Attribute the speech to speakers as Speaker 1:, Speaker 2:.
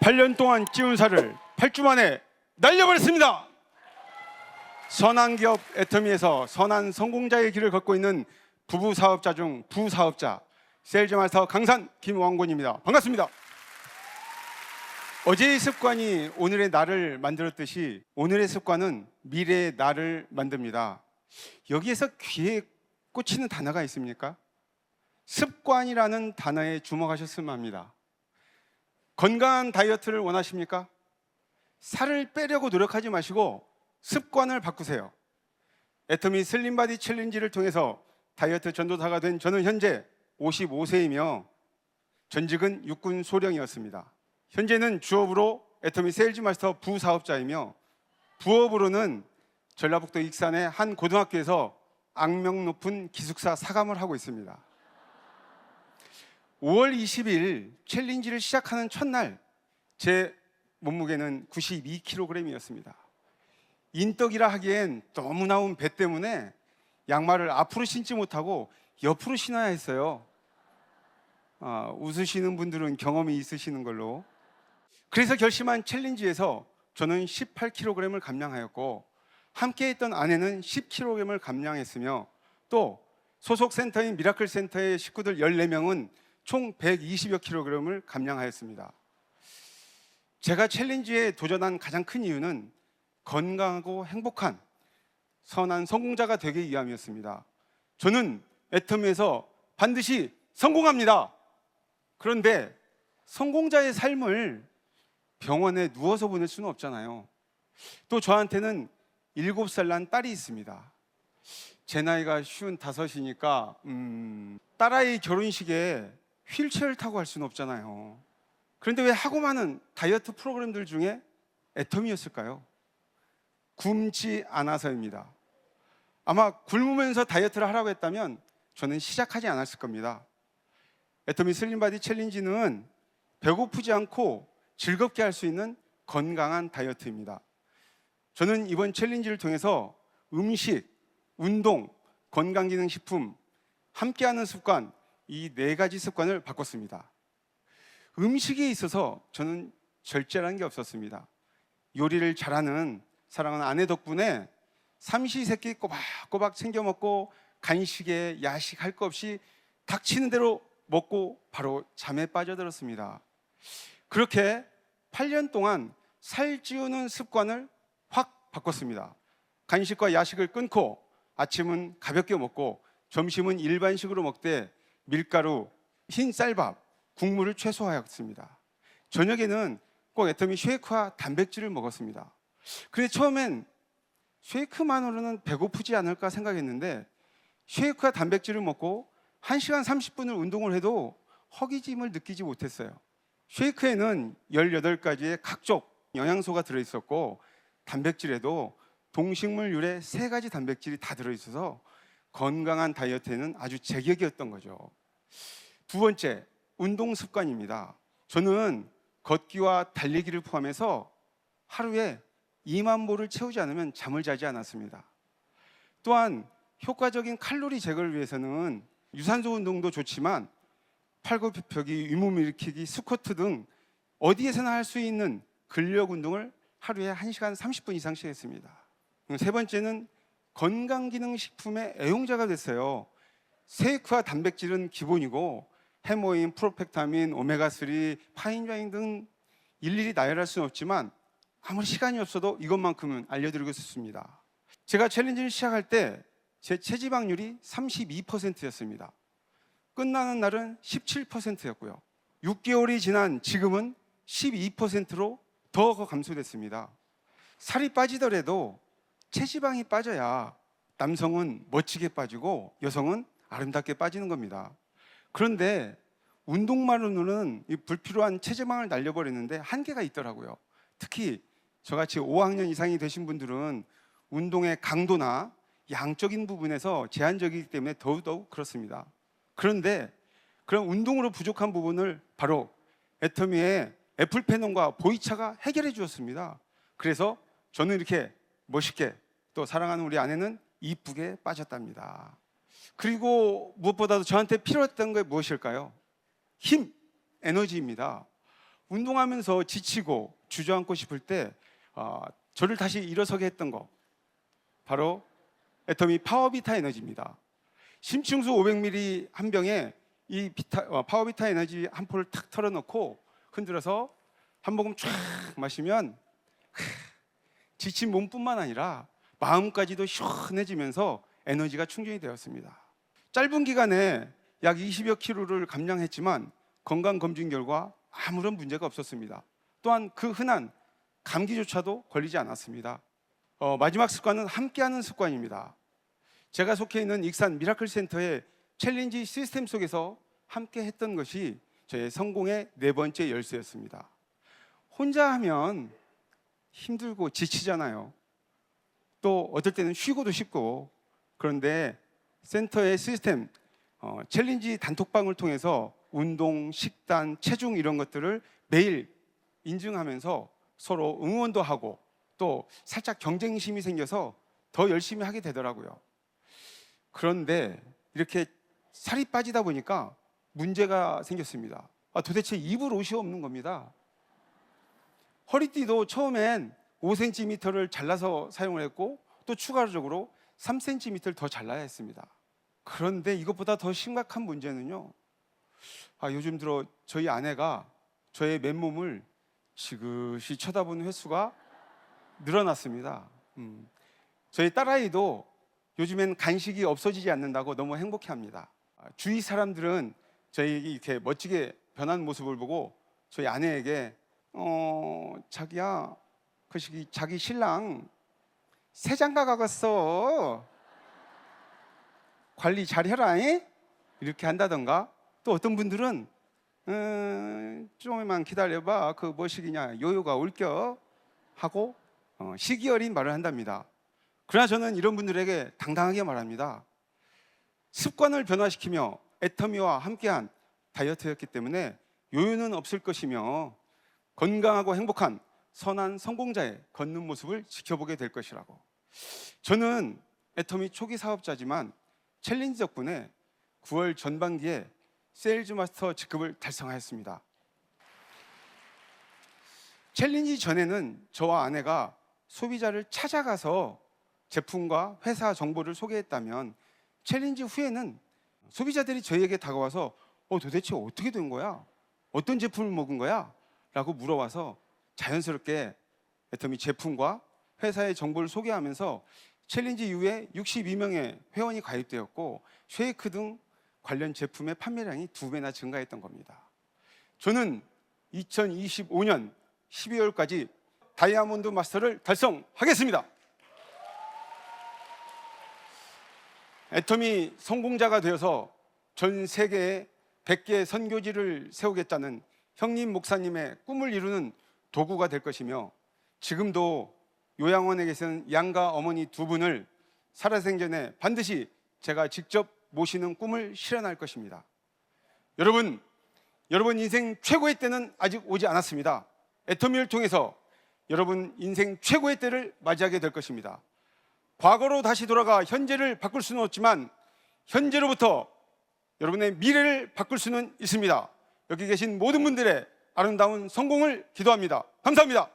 Speaker 1: 8년 동안 찌운 살을 8주 만에 날려버렸습니다. 선한 기업 애터미에서 선한 성공자의 길을 걷고 있는 부부 사업자 중 부사업자 세일즈 마스터 강산 김왕곤입니다. 반갑습니다. 어제의 습관이 오늘의 나를 만들었듯이 오늘의 습관은 미래의 나를 만듭니다. 여기에서 귀에 꽂히는 단어가 있습니까? 습관이라는 단어에 주목하셨으면 합니다. 건강한 다이어트를 원하십니까? 살을 빼려고 노력하지 마시고 습관을 바꾸세요. 애터미 슬림바디 챌린지를 통해서 다이어트 전도사가 된 저는 현재 55세이며 전직은 육군 소령이었습니다. 현재는 주업으로 애터미 세일즈 마스터 부사업자이며 부업으로는 전라북도 익산의 한 고등학교에서 악명 높은 기숙사 사감을 하고 있습니다. 5월 20일 챌린지를 시작하는 첫날 제 몸무게는 92kg이었습니다. 인떡이라 하기엔 너무 나온 배 때문에 양말을 앞으로 신지 못하고 옆으로 신어야 했어요. 아, 웃으시는 분들은 경험이 있으시는 걸로. 그래서 결심한 챌린지에서 저는 18kg을 감량하였고 함께 했던 아내는 10kg을 감량했으며 또 소속 센터인 미라클 센터의 식구들 14명은 총 120여 킬로그램을 감량하였습니다. 제가 챌린지에 도전한 가장 큰 이유는 건강하고 행복한 선한 성공자가 되기 위함이었습니다. 저는 애터미에서 반드시 성공합니다. 그런데 성공자의 삶을 병원에 누워서 보낼 수는 없잖아요. 또 저한테는 일곱 살난 딸이 있습니다. 제 나이가 쉬운 다섯이니까 음, 딸아이 결혼식에 휠체어를 타고 갈 수는 없잖아요. 그런데 왜 하고 많은 다이어트 프로그램들 중에 애터미였을까요? 굶지 않아서입니다. 아마 굶으면서 다이어트를 하라고 했다면 저는 시작하지 않았을 겁니다. 애터미 슬림바디 챌린지는 배고프지 않고 즐겁게 할 수 있는 건강한 다이어트입니다. 저는 이번 챌린지를 통해서 음식, 운동, 건강기능식품, 함께하는 습관 이 네 가지 습관을 바꿨습니다. 음식에 있어서 저는 절제라는 게 없었습니다. 요리를 잘하는 사랑하는 아내 덕분에 삼시세끼 꼬박꼬박 챙겨 먹고 간식에 야식 할거 없이 닥치는 대로 먹고 바로 잠에 빠져들었습니다. 그렇게 8년 동안 살찌우는 습관을 확 바꿨습니다. 간식과 야식을 끊고 아침은 가볍게 먹고 점심은 일반식으로 먹되 밀가루, 흰 쌀밥, 국물을 최소화하였습니다. 저녁에는 꼭 애터미 쉐이크와 단백질을 먹었습니다. 근데 처음엔 쉐이크만으로는 배고프지 않을까 생각했는데 쉐이크와 단백질을 먹고 1시간 30분을 운동을 해도 허기짐을 느끼지 못했어요. 쉐이크에는 18가지의 각종 영양소가 들어 있었고 단백질에도 동식물 유래 세 가지 단백질이 다 들어 있어서 건강한 다이어트에는 아주 제격이었던 거죠. 두 번째, 운동 습관입니다. 저는 걷기와 달리기를 포함해서 하루에 2만 보를 채우지 않으면 잠을 자지 않았습니다. 또한 효과적인 칼로리 제거를 위해서는 유산소 운동도 좋지만 팔굽혀펴기, 일으키기, 스쿼트 등 어디에서나 할 수 있는 근력 운동을 하루에 1시간 30분 이상씩 했습니다. 세 번째는 건강기능식품의 애용자가 됐어요. 세이크와 단백질은 기본이고 해모인, 프로펙타민, 오메가3, 파인와인 등 일일이 나열할 수는 없지만 아무리 시간이 없어도 이것만큼은 알려드리고 싶습니다. 제가 챌린지를 시작할 때 제 체지방률이 32%였습니다. 끝나는 날은 17%였고요. 6개월이 지난 지금은 12%로 더 감소됐습니다. 살이 빠지더라도 체지방이 빠져야 남성은 멋지게 빠지고 여성은 아름답게 빠지는 겁니다. 그런데 운동만으로는 이 불필요한 체지방을 날려버리는데 한계가 있더라고요. 특히 저같이 5학년 이상이 되신 분들은 운동의 강도나 양적인 부분에서 제한적이기 때문에 더더욱 그렇습니다. 그런데 그런 운동으로 부족한 부분을 바로 애터미의 애플페논과 보이차가 해결해 주었습니다. 그래서 저는 이렇게 멋있게 또 사랑하는 우리 아내는 이쁘게 빠졌답니다. 그리고 무엇보다도 저한테 필요했던 게 무엇일까요? 힘, 에너지입니다. 운동하면서 지치고 주저앉고 싶을 때 어, 저를 다시 일어서게 했던 거 바로 애터미 파워비타 에너지입니다. 심층수 500ml 한 병에 이 비타, 어, 파워비타 에너지 한 포를 탁 털어놓고 흔들어서 한 모금 쫙 마시면 크, 지친 몸뿐만 아니라 마음까지도 시원해지면서 에너지가 충전이 되었습니다. 짧은 기간에 약 20여 킬로를 감량했지만 건강 검진 결과 아무런 문제가 없었습니다. 또한 그 흔한 감기조차도 걸리지 않았습니다. 어, 마지막 습관은 함께하는 습관입니다. 제가 속해 있는 익산 미라클 센터의 챌린지 시스템 속에서 함께 했던 것이 저의 성공의 네 번째 열쇠였습니다. 혼자 하면 힘들고 지치잖아요. 또 어떨 때는 쉬고도 싶고 그런데 센터의 시스템 어, 챌린지 단톡방을 통해서 운동, 식단, 체중 이런 것들을 매일 인증하면서 서로 응원도 하고 또 살짝 경쟁심이 생겨서 더 열심히 하게 되더라고요. 그런데 이렇게 살이 빠지다 보니까 문제가 생겼습니다. 아, 도대체 입을 옷이 없는 겁니다. 허리띠도 처음엔 5cm를 잘라서 사용을 했고 또 추가적으로 3cm를 더 잘라야 했습니다. 그런데 이것보다 더 심각한 문제는요. 아, 요즘 들어 저희 아내가 저의 맨몸을 지그시 쳐다보는 횟수가 늘어났습니다. 음. 저희 딸아이도 요즘엔 간식이 없어지지 않는다고 너무 행복해 합니다. 아, 주위 사람들은 저희 이렇게 멋지게 변한 모습을 보고 저희 아내에게 어 자기야 그 시기 자기 신랑 새 장가 가갔어 관리 잘 해라 잉? 이렇게 한다던가 또 어떤 분들은 음, 좀만 기다려봐 그 뭐시기냐 요요가 올겨 하고 어, 시기 어린 말을 한답니다. 그러나 저는 이런 분들에게 당당하게 말합니다. 습관을 변화시키며 애터미와 함께한 다이어트였기 때문에 요요는 없을 것이며 건강하고 행복한 선한 성공자의 걷는 모습을 지켜보게 될 것이라고. 저는 애터미 초기 사업자지만 챌린지 덕분에 9월 전반기에 세일즈 마스터 직급을 달성하였습니다. 챌린지 전에는 저와 아내가 소비자를 찾아가서 제품과 회사 정보를 소개했다면 챌린지 후에는 소비자들이 저희에게 다가와서 어 도대체 어떻게 된 거야? 어떤 제품을 먹은 거야? 라고 물어와서 자연스럽게 애터미 제품과 회사의 정보를 소개하면서 챌린지 이후에 62명의 회원이 가입되었고 쉐이크 등 관련 제품의 판매량이 두 배나 증가했던 겁니다. 저는 2025년 12월까지 다이아몬드 마스터를 달성하겠습니다. 애터미 성공자가 되어서 전 세계에 100개 선교지를 세우겠다는 형님 목사님의 꿈을 이루는 도구가 될 것이며 지금도 요양원에 계신 양가 어머니 두 분을 살아생전에 반드시 제가 직접 모시는 꿈을 실현할 것입니다. 여러분, 여러분 인생 최고의 때는 아직 오지 않았습니다. 애터미를 통해서 여러분 인생 최고의 때를 맞이하게 될 것입니다. 과거로 다시 돌아가 현재를 바꿀 수는 없지만 현재로부터 여러분의 미래를 바꿀 수는 있습니다. 여기 계신 모든 분들의 아름다운 성공을 기도합니다. 감사합니다.